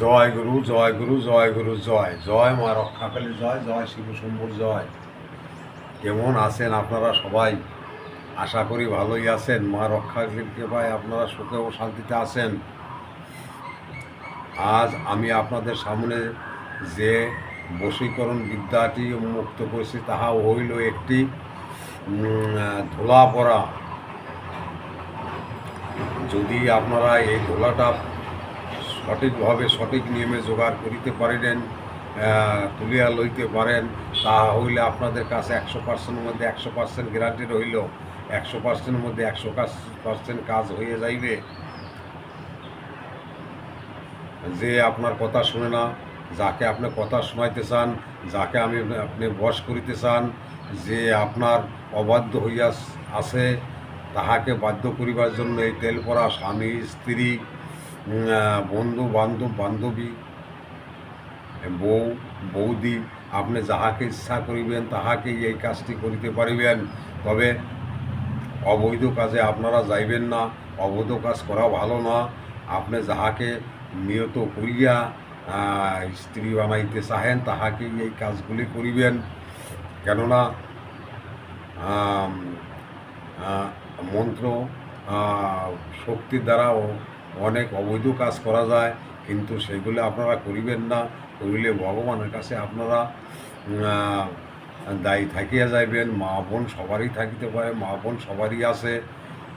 জয় গুরু জয় গুরু জয় গুরু, জয়। জয় মা রক্ষাকালী, জয় জয় শিব শম্ভুর জয়। কেমন আছেন আপনারা সবাই? আশা করি ভালোই আছেন। মা রক্ষাকালীর কৃপায় আপনারা সুখে ও শান্তিতে আছেন। আজ আমি আপনাদের সামনে যে বশীকরণ বিদ্যাটি মুক্ত করেছি, তাহা হইল একটি ধোলা পড়া যদি আপনারা এই ধোলাটা সঠিকভাবে সঠিক নিয়মে জোগাড় করিতে পারিলেন তুলিয়া লইতে পারেন তাহা হইলে আপনাদের কাছে একশো পার্সেন্টের মধ্যে একশো পার্সেন্ট গ্যারান্টি রইল। একশো পার্সেন্টের মধ্যে একশো পার্সেন্ট কাজ হয়ে যাইবে। যে আপনার কথা শুনে না, যাকে আপনি কথা শোনাইতে চান, যাকে আমি আপনি বশ করিতে চান, যে আপনার অবাধ্য হইয়া আছে তাহাকে বাধ্য করিবার জন্য এই তেল পরা স্বামী, স্ত্রী বন্ধু, বান্ধব, বান্ধবী, বউ, বৌদি, আপনি যাহাকে ইচ্ছা করিবেন, তাহাকেই এই কাজটি করিতে পারিবেন। তবে অবৈধ কাজে আপনারা যাইবেন না, অবৈধ কাজ করা ভালো না। আপনি যাহাকে নিয়ত করিয়া স্ত্রী বানাইতে চাহেন, তাহাকেই এই কাজগুলি করিবেন। কেননা মন্ত্র শক্তির দ্বারাও অনেক অবৈধ কাজ করা যায়, কিন্তু সেগুলো আপনারা করিবেন না, করিলে ভগবানের কাছে আপনারা দায়ী থাকিয়া যাইবেন, মা বোন সবারই থাকিতে পারে, মা বোন সবারই আছে,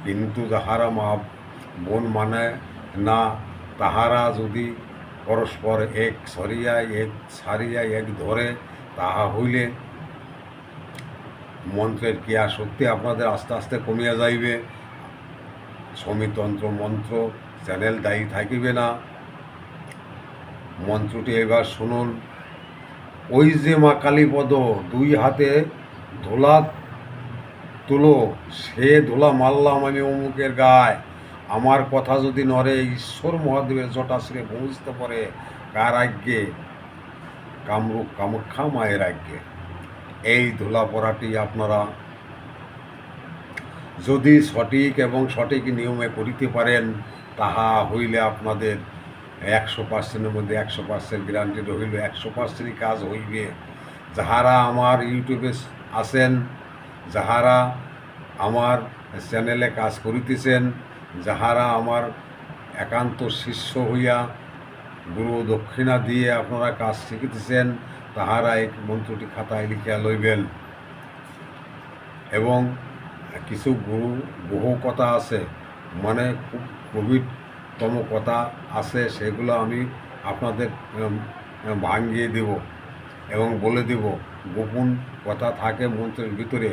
কিন্তু যাহারা মা বোন মানে না, তাহারা যদি পরস্পর এক সরিয়া, এক সারিয়া এক ধরে, তাহা হইলে মন্ত্রের ক্রিয়া শক্তি আপনাদের আস্তে আস্তে কমিয়া যাইবে। সমিতন্ত্র মন্ত্র, চ্যানেল দায়ী থাকিবে না। মন্ত্রটি এবার শুনুন। ওই যে মা কালীপদ, দুই হাতে ধোলা তুলো, সে ধোলা মারলাম আমি অমুকের গায়ে। আমার কথা যদি নরে ঈশ্বর মহাদেবের জটাশ্রে পৌঁছতে পারে। কার আজ্ঞে? কামরূপ কামাখ্যা মায়ের আজ্ঞে। এই ধুলা পড়াটি আপনারা যদি সঠিক এবং সঠিক নিয়মে করিতে পারেন, তাহা হইলে আপনাদের একশো পার্সেন্টের মধ্যে একশো পার্সেন্ট গ্যারান্টি রইল একশো পার্সেন্টই কাজ হইবে। যাহারা আমার ইউটিউবে আছেন, যাহারা আমার চ্যানেলে কাজ করিতেছেন, যাহারা আমার একান্ত শিষ্য হইয়া গুরু দক্ষিণা দিয়ে আপনারা কাজ শিখিতেছেন তাহারা এই মন্ত্রটি খাতায় লিখিয়া লইবেন। এবং কিছু গুরু বহু কথা আছে মানে খুব গভীরতম কথা আছে, সেগুলো আমি আপনাদের ভাঙিয়ে দেব এবং বলে দেব। গোপন কথা থাকে মন্ত্রের ভিতরে।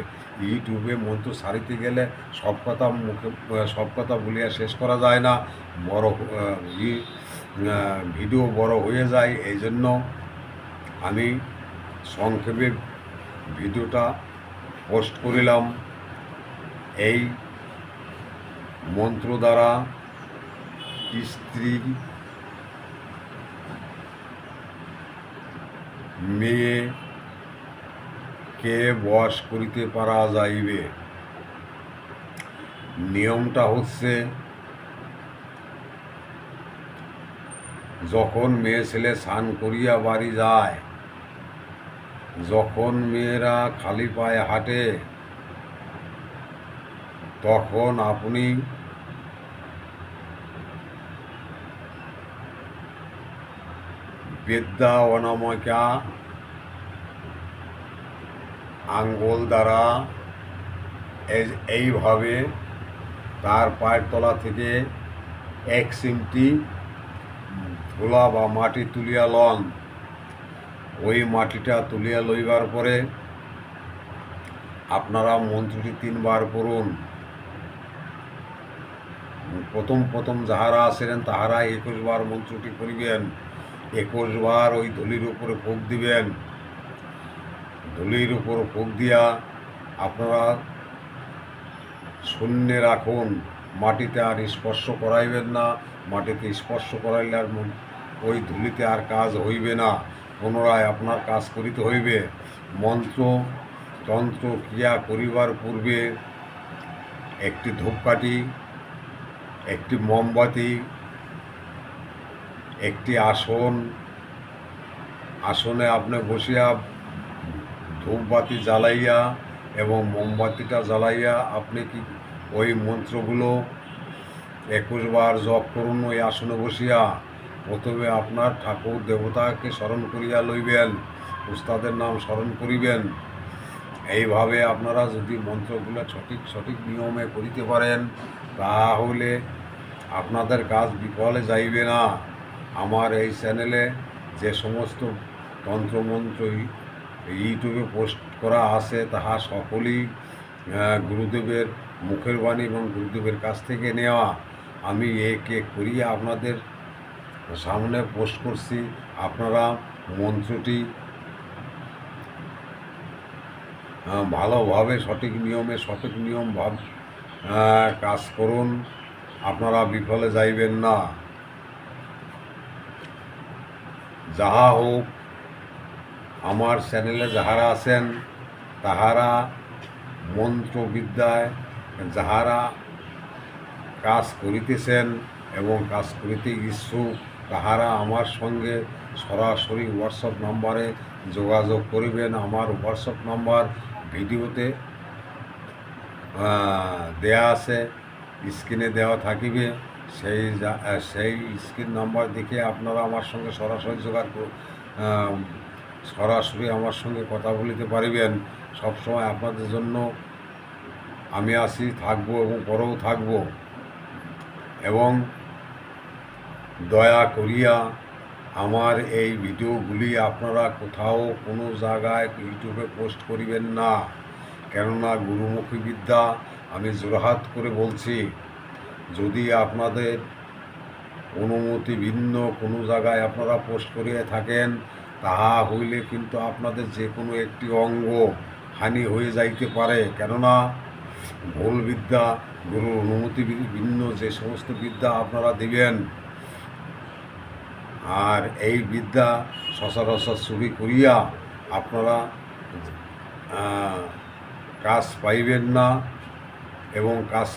ইউটিউবে মন্ত্র সারিতে গেলে সব কথা মুখে, সব কথা বলিয়া শেষ করা যায় না। বড় ভিডিও বড় হয়ে যায়। এই জন্য আমি সংক্ষেপে ভিডিওটা পোস্ট করিলাম। এই মন্ত্র দ্বারা স্ত্রী মেয়েকে বশ করিতে পারা যাইবে। নিয়মটা হচ্ছে, যখন মেয়ে ছেলে স্নান করিয়া বাড়ি যায় যখন মেয়েরা খালি পায়ে হাঁটে, তখন আপনি বিদ্যা অনামিকা আঙ্গুল দ্বারা এই- এইভাবে তার পায়ের তলা থেকে এক সিমটি ধুলা বা মাটি তুলিয়া লন। ওই মাটিটা তুলিয়া লইবার পরে আপনারা মন্ত্রটি তিনবার করুন প্রথম প্রথম যাহারা আসেন তাহারা একুশ বার মন্ত্রটি করিবেন একুশ বার ওই ধুলির উপরে ফুক দিবেন। ধুলির উপর ফুক দিয়া আপনারা শূন্যে রাখুন। মাটিতে আর স্পর্শ করাইবেন না। মাটিতে স্পর্শ করাইলে আর ওই ধুলিতে আর কাজ হইবে না। পুনরায় আপনার কাজ করিতে হইবে। মন্ত্র, তন্ত্র, ক্রিয়া করিবার পূর্বে একটি ধূপকাঠি, একটি মোমবাতি, একটি আসন, আসনে আপনি বসিয়া ধূপবাতি জ্বালাইয়া এবং মোমবাতিটা জ্বালাইয়া আপনি কি ওই মন্ত্রগুলো একুশ বার জপ করুন, ওই আসনে বসিয়া? প্রথমে আপনার ঠাকুর দেবতাকে স্মরণ করিয়া লইবেন, উস্তাদের নাম স্মরণ করিবেন। এইভাবে আপনারা যদি মন্ত্রগুলো সঠিক সঠিক নিয়মে করিতে পারেন, তাহলে আপনাদের কাজ বিফলে যাইবে না। আমার এই চ্যানেলে যে সমস্ত তন্ত্রমন্ত্র ইউটিউবে পোস্ট করা আছে, তাহা সকলেই গুরুদেবের মুখের বাণী এবং গুরুদেবের কাছ থেকে নেওয়া। আমি এক করিয়া আপনাদের সামনে পোস্ট করছি, আপনারা মন্ত্রটি ভালোভাবে সঠিক নিয়মে সঠিক নিয়ম ভাব কাজ করুন, আপনারা বিফলে যাইবেন না। যাহা হোক, আমার চ্যানেলে যাহারা আছেন, তাহারা মন্ত্রবিদ্যায় যাহারা কাজ করিতেছেন এবং কাজ করিতে ইচ্ছুক তাহারা আমার সঙ্গে সরাসরি হোয়াটসঅ্যাপ নম্বরে যোগাযোগ করিবেন। আমার হোয়াটসঅ্যাপ নম্বর ভিডিওতে দেয়া আছে, স্ক্রিনে দেওয়া থাকিবে। সেই সেই স্ক্রিন নাম্বার দেখে আপনারা আমার সঙ্গে সরাসরি যোগাযোগ সরাসরি আমার সঙ্গে কথা বলিতে পারিবেন। সবসময় আপনাদের জন্য আমি আছি, থাকব এবং পরেও থাকব। এবং দয়া করিয়া আমার এই ভিডিওগুলি আপনারা কোথাও কোনো জায়গায় ইউটিউবে পোস্ট করিবেন না। কেননা গুরুমুখী বিদ্যা, আমি জোরহাত করে বলছি, যদি আপনাদের অনুমতি ভিন্ন কোনো জায়গায় আপনারা পোস্ট করিয়া থাকেন, তাহা হইলে কিন্তু আপনাদের যে কোনো একটি অঙ্গ হানি হয়ে যাইতে পারে। কেননা ভুল বিদ্যা, গুরুর অনুমতি ভিন্ন যে সমস্ত বিদ্যা আপনারা দিবেন আর এই বিদ্যা সচরাচর চুরি করিয়া আপনারা কাজ পাইবেন না এবং কাজ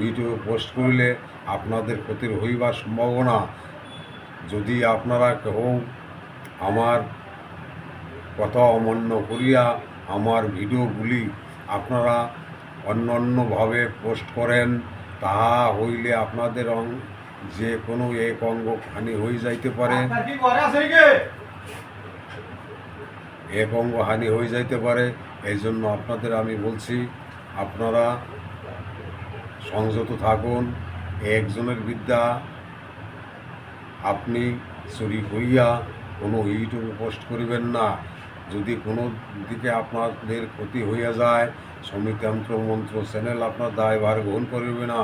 ইউটিউবে পোস্ট করিলে আপনাদের ক্ষতির হইবার সম্ভাবনা। যদি আপনারা কেহ আমার কথা অমান্য করিয়া আমার ভিডিওগুলি আপনারা অন্য অন্যভাবে পোস্ট করেন, তাহা হইলে আপনাদের যে কোনো এক অঙ্গ হানি হয়ে যাইতে পারে এক অঙ্গ হানি হয়ে যাইতে পারে এই জন্য আপনাদের আমি বলছি আপনারা সংযত থাকুন একজনের বিদ্যা আপনি চুরি করিয়া কোনো ইউটিউবে পোস্ট করিবেন না। যদি কোনো দিকে আপনাদের ক্ষতি হইয়া যায় সমিতন্ত্র মন্ত্র চ্যানেল আপনার দায়ভার গ্রহণ করিবে না।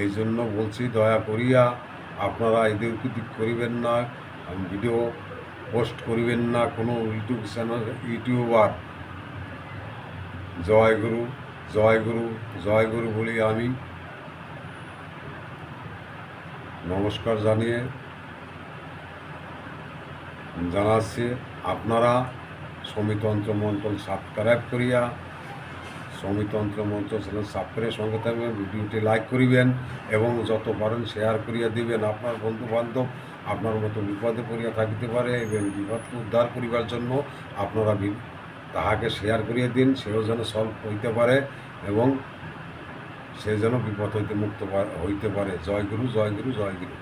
এই জন্য বলছি, দয়া করিয়া আপনারা এদের দিক করিবেন না ভিডিও পোস্ট করিবেন না, কোনো ইউটিউব চ্যানেল ইউটিউবার জয় গুরু জয় গুরু জয় গুরু বলি আমি। নমস্কার জানিয়ে জানাচ্ছি, আপনারা সমিতন্ত্র মন্ত্রণ সাবস্ক্রাইব করিয়া সমিতন্ত্র মঞ্চ চ্যানেল সাবস্ক্রাইব সঙ্গে থাকবেন ভিডিওটি লাইক করিবেন এবং যত পারেন শেয়ার করিয়া দিবেন। আপনার বন্ধু বান্ধব আপনার মতো বিপদে পড়িয়া থাকিতে পারে এবং বিপদকে উদ্ধার করিবার জন্য আপনারা তাহাকে শেয়ার করিয়া দিন, সেও যেন সলভ হইতে পারে এবং সে যেন বিপদ হইতে মুক্ত হইতে পারে। জয় গুরু জয় গুরু জয় গুরু।